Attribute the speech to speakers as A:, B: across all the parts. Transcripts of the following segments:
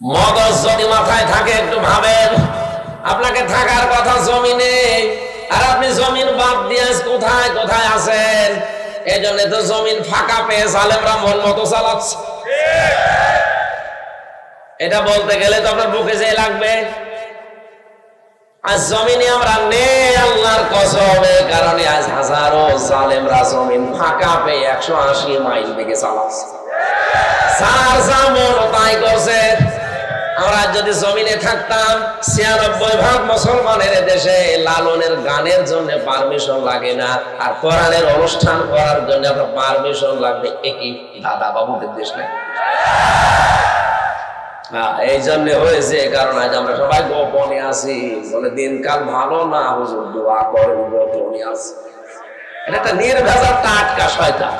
A: মগজ যদি মাথায় থাকে, একটু ভাবেন, আপনাকে থাকার কথা জমিনে। আর আপনি জমিন বাদ দিয়ে কোথায় কোথায় আছেন? এই জন্য তো জমিন ফাঁকা পেয়ে সালেমরা মন মতো চালাচ্ছে। এটা বলতে গেলে তো আপনার বুকে যে লাগবে? আজ জমিনে আমরা নেই, আল্লাহর কসম, কারণে আজ হাজারো জালেমরা জমিন ফাঁকা পেয়ে একশো আশি মাইল দিকে চালাচ্ছে। সার সামন তাই করছে। আমরা যদি জমিনে থাকতাম ছিয়ানব্বই ভাগ মুসলমানের দেশে লালনের গানের জন্য পারমিশন লাগে না, আর কোরআনের অনুষ্ঠান করার জন্য আপনার পারমিশন লাগবে। একই দাদা বাবুদের দেশ নেই এই জন্য হয়েছে কারণ আজ আমরা সবাই গোপনে আছি। বলে, দিনকাল ভালো না, হুজুর? দোয়া করেন, গোপনে আছি। এটা একটা নির্ভেজাল টাটকা শয়তান।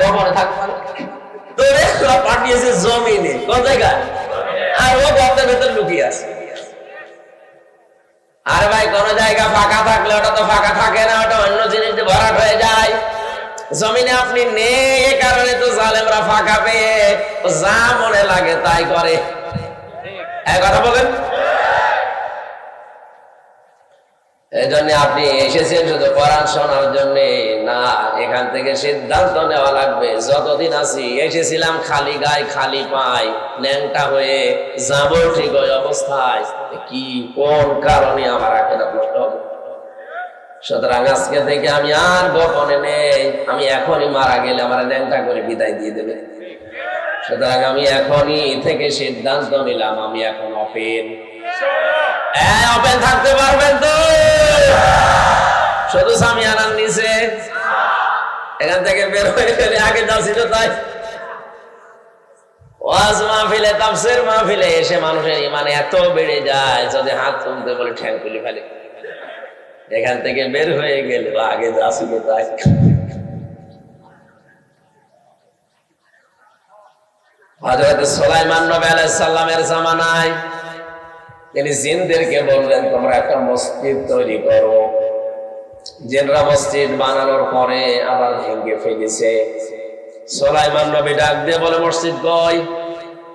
A: গোপনে থাকবে? না। তোরে সব পাঠিয়েছে জমিনে। কোন জায়গায়? আর ও গর্তের ভেতর লুকিয়ে আছে। আর ভাই, কোন জায়গা ফাঁকা থাকলে ওটা তো ফাঁকা থাকে না, ওটা অন্য জিনিস ভরাট হয়ে যায়। জমিনে আপনি নেই, কারণে তো জালেমরা ফাঁকা পেয়ে, যা মনে লাগে তাই করে। কথা বলেন। এই জন্য আপনি এসেছেন শুধু কোরআন শোনার জন্য। না এখান থেকে সিদ্ধান্ত নেওয়া লাগবে। যতদিন আছি এসেছিলাম খালি গায়ে খালি পাই ল্যাংটা হয়ে যাব ঠিক ওই অবস্থায়। কি কোন কারণে আমার আখেরা নষ্ট হবে? সুতরাং আজকে থেকে আমি আর গোপনে নেই। আমি এখনই মারা গেলে আমার ল্যাংটা করে বিদায় দিয়ে দেবে। সুতরাং আমি এখনই থেকে সিদ্ধান্ত নিলাম আমি এখন অপেন। হ্যাঁ ওপেন থাকতে তো শুধু স্বামী আনার নিচে। এখান থেকে বের হয়ে গেলে আগে যা ছিল তাই। ওয়াজ মাহফিলে, তাফসির মাহফিলে এসে মানুষের এত বেড়ে যায়, যদি হাত তুলতে বলে ঠ্যাং ফেলে। এখান থেকে বের হয়ে আগে তাই। নবী আলাইহিস সালামের জামানায় তিনি জিনদেরকে বললেন, তোমরা একটা মসজিদ তৈরি করো। জিনরা মসজিদ বানানোর পরে আবার ভেঙে ফেলেছে। সোলাইমান নবী ডাক দিয়ে বলে, মসজিদ কই?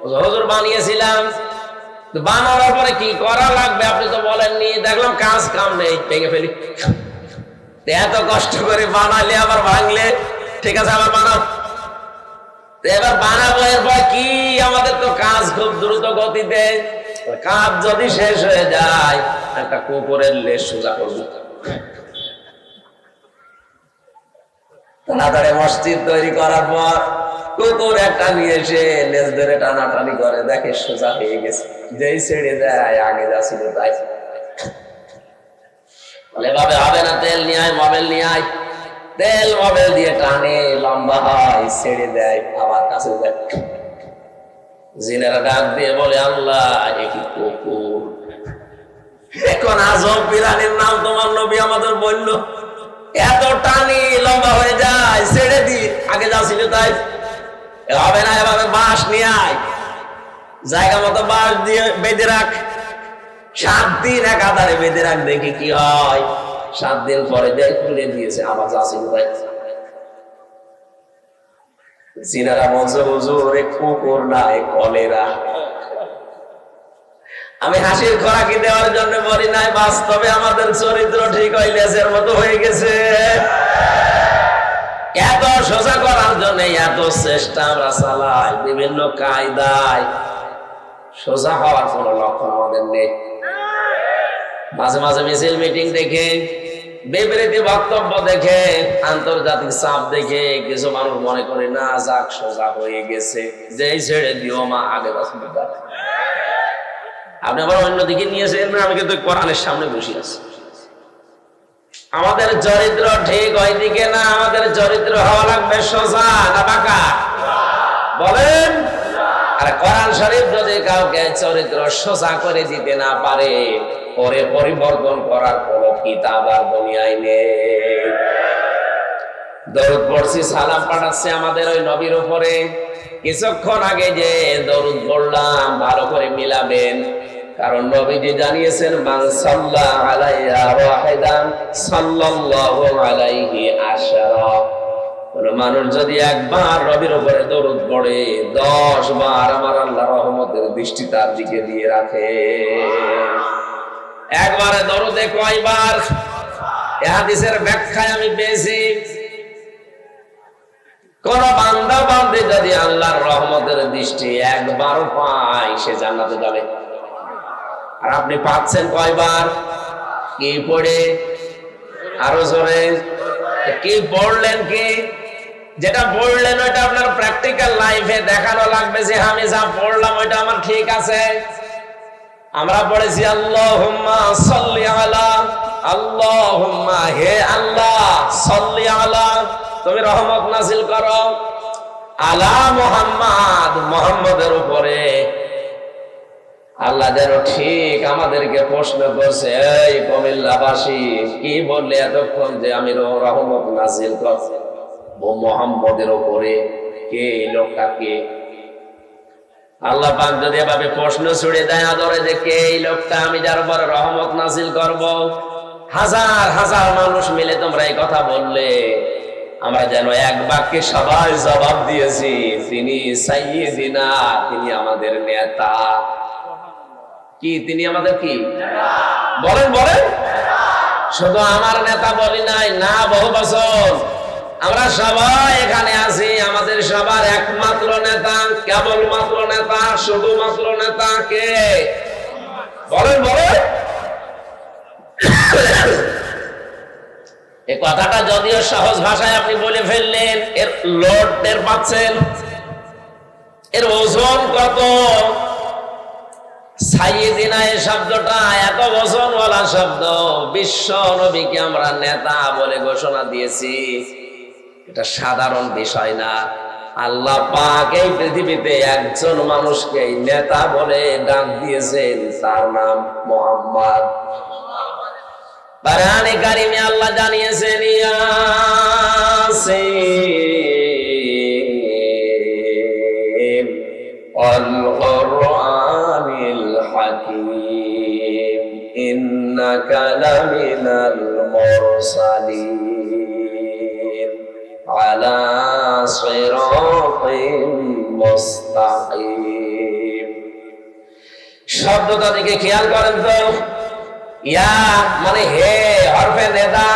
A: হুজুর, বানিয়েছিলাম। বানানোর পরে কি করা লাগবে আপনি তো বলেননি। দেখলাম কাজ কাম নেই, ভেঙে ফেলি। এত কষ্ট করে বানালে, আবার ভাঙলে? ঠিক আছে, আবার বানাও। এবার বানাবো, এরপর কি? আমাদের তো কাজ খুব দ্রুত গতিতে। কাজ যদি শেষ হয়ে যায়, একটা কুকুরের লেজ সোজা করব। তাড়াতাড়ি মসজিদ তৈরি করার পর কুকুর একটা নিয়ে এসে লেজ ধরে টানাটানি করে, দেখে সোজা হয়ে গেছে। যেই ছেড়ে দেয়, আগে যা ছিল তাই। ভাবে হবে না, তেল নিয়ে আয় নিয়ে আয়। তেল দিয়ে টানে, লম্বা হয়, ছেড়ে দেয় আমার কাছে দেয়। জিনেরা ডাক দিয়ে বলে, আল্লাহ কুকুর? এখন আজব বিরানির নাম তোমার নবী আমাদের বলল। এত টানি লম্বা হয়ে যায়, ছেড়ে দি। আগে যা ছিল তাই হবে না, এভাবে বাঁশ নিয়ে আয়। জায়গা মতো বাঁশ দিয়ে বেঁধে রাখ। সাত দিন একাধারে বেঁধে রাখ, দেখি কি হয়। সাত দিন পরে দেয় খুলে দিয়েছে, আবার যা ছিল তাই। সিনারা বলছে, হুজুর কুকুর না, এ কলেরা। আমি হাসির খোরাকি দেওয়ার জন্য বলি নাই, বাস্তবে আমাদের চরিত্র ঠিক হইলেছের মতো হয়ে গেছে। এত সোজা করার জন্য এত চেষ্টা আমরা চালাই, বিভিন্ন কায়দায়। সোজা হওয়ার কোন লক্ষণ আমাদের নেই। মাঝে মাঝে মিছিল, মিটিং দেখে, বিবৃতি, বক্তব্য দেখে, আন্তর্জাতিক চাপ দেখে কিছু মানুষ মনে করে, না, যাক, সোজা হয়ে গেছে। যেই ছেড়ে দিও মা আগে বাঁচবে আপনি আবার অন্যদিকে নিয়েছেন না, আমি কিন্তু কোরআনের সামনে বসে আছি। আমাদের চরিত্র ঠিক ওই দিকে না, আমাদের চরিত্র হওয়া লাগবে সোজা, না বাঁকা বলেন? আর কোরআন শরীফ যদি কাউকে চরিত্র সোজা করে দিতে না পারে, পরে পরিবর্তন করার কোন কিতাব আর দুনিয়ায় নেই। দরুদ পড়ছি, সালাম পাঠাচ্ছে আমাদের ওই নবীর উপরে। কিছুক্ষণ আগে যে দরুদ পড়লাম, ভালো করে মিলাবেন। কারণ নবীজি জানিয়েছেন, মান সাল্লা আলাইয়া ওয়াহিদান সাল্লাল্লাহু আলাইহি আশারা। কোন মানুষ যদি একবার রবির উপরে দরুদ পড়ে, দশ বার আমার আল্লাহ রহমতের দৃষ্টি তার দিকে দিয়ে রাখে। একবারে দরুদে কয়বার? এ হাদিসের ব্যাখ্যায় আমি পেয়েছি। কোন বান্দা বান্দে যদি আল্লাহর রহমতের দৃষ্টি একবার পায়, সে জান্নাতে যাবে। আর আপনি পাচ্ছেন কয়বার? কি পড়ে? আরও জোরে। কি পড়লেন কি? যেটা পড়লেন ওইটা আপনার প্র্যাকটিক্যাল লাইফে দেখানো লাগবে যে আমি যা পড়লাম ওইটা আমার ঠিক আছে। আমরা পড়েছি, আল্লাহুম্মা সাল্লি আলা আল্লাহুম্মা, হে আল্লাহ, সাল্লি আলা। তুমি রহমত নাজিল করো। আলা মুহাম্মাদ আল্লাহ যেন ঠিক আমাদেরকে প্রশ্ন করছে, এই কমিল্লাবাসী, কি বললে এতক্ষণ যে আমি রহমত নাজিল করছি ও মোহাম্মদের উপরে, কে এই লোকটা কে? আল্লাহ পাক যদি এভাবে প্রশ্ন ছুড়ে দেয় আদরে যে কে এই লোকটা, আমি যার উপরে রহমত নাজিল করব। হাজার হাজার মানুষ মিলে তোমরা এই কথা বললে। আমরা যেন এক বাক্যে সবাই জবাব দিয়েছি, তিনি সাইয়েদিনা তিনি আমাদের নেতা। কি, তিনি আমাদের কি? বলেন বলেন। শুধু আমার নেতা বলি নাই, না, বহু বছর। আমরা সবাই এখানে আছি, আমাদের সবার একমাত্র নেতা, কেবলমাত্র নেতা, শুধুমাত্র নেতা কে? বলেন বলেন। এই কথাটা যদিও সহজ ভাষায় আপনি বলে ফেললেন, এর লোড টের পাচ্ছেন। এর ওজন কত? আমরা নেতা বলে ঘোষণা দিয়েছি। এটা সাধারণ বিষয় না। আল্লাহ পাক এই পৃথিবীতে একজন মানুষকে নেতা বলে ডাক দিয়েছেন, তার নাম মোহাম্মদ। আল্লাহ জানিয়েছেন, ইয়াসিন الحكيم إنك لمن المرسلين على صراط مستقيم শব্দটা দিকে খেয়াল করেন তো ইয়া মানে হে হরফে নেদা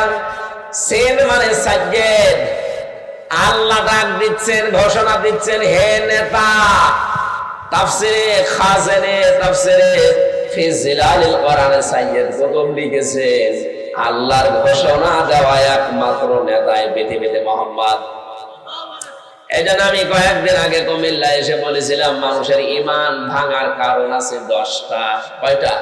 A: সেন মানে সাজ্জেদ আল্লাহ ডাক দিচ্ছেন ঘোষণা দিচ্ছেন হে নেতা তাফসিরে খাজেনে, তাফসিরে ফি জিলালিল কোরআনে সাইয়্যিদ কুতুব লিখেছেন, আল্লাহর ঘোষণা দেওয়া একমাত্র নেতাই পৃথিবীতে মোহাম্মদ। এই জন্য আমি কয়েকদিন আগে কুমিল্লা এসে বলেছিলাম, মানুষের ইমান ভাঙার কারণ আছে দশটা। কয়টা?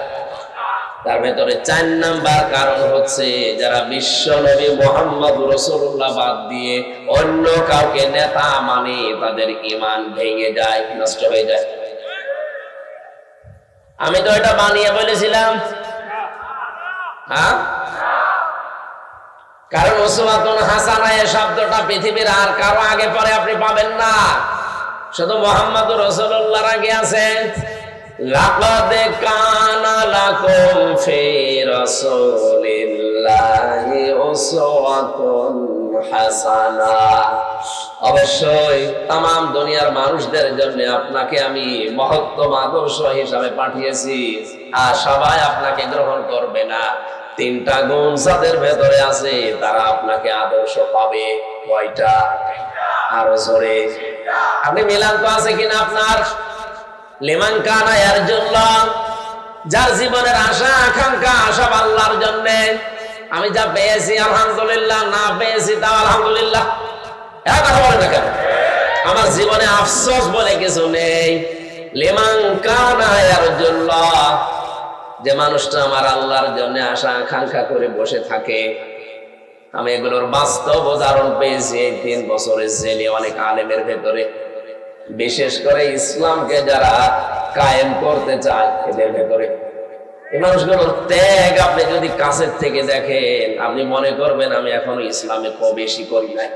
A: তার ভেতরে চার নাম্বার কারণ হচ্ছে যারা বিশ্ব নবী মোহাম্মদ রসুল্লাহ বাদ দিয়ে অন্য কাউকে নেতা মানে তাদের ইমান ভেঙে যায়, নষ্ট হয়ে যায়। আমি তো এটা বানিয়ে বলেছিলাম। হ্যাঁ? কারণ ওসমাতুন হাসানা এই শব্দটা পৃথিবীর আর কারও আগে পরে আপনি পাবেন না। শুধু মোহাম্মদ রসুল্লাহর আগে লাকাদ কানা লাকুম ফি রাসূলিল্লাহি উসওয়াতুন হাসানা। অবশ্যই তাম দুনিয়ার মানুষদের জন্য আপনাকে আমি মহত্তম আদর্শ হিসাবে পাঠিয়েছি, আর সবাই আপনাকে গ্রহণ করবে না। তিনটা গুণ যাদের ভেতরে আছে, তারা আপনাকে আদর্শ পাবে। কয়টা? আরও জোরে। আপনি মিলান তো আছে কিনা আপনার? লিমান কানা ইয়ারজুল্লাহ, যার জীবনের আশা, আকাঙ্ক্ষা, আশা আল্লাহর জন্য। আমি যা পেয়েছি, আলহামদুলিল্লাহ, না পেয়েছি তা আলহামদুলিল্লাহ। কথা বলেন না কেন? আমার জীবনে আফসোস বলে কিছু নেই। লিমান কানা ইয়ারজুল্লাহ, যে মানুষটা আমার আল্লাহর জন্য আশা, আকাঙ্ক্ষা করে বসে থাকে। আমি এগুলোর বাস্তব উদাহরণ পেয়েছি এই তিন বছরের জেলে অনেক আলেমের ভেতরে। বিশেষ করে ইসলামকে যারা কায়েম করতে চায় এদের ভেতরে। এই মানুষগুলোর ত্যাগ আপনি যদি কাছের থেকে দেখেন, আপনি মনে করবেন, আমি এখনও ইসলামে বেশি করি নাই।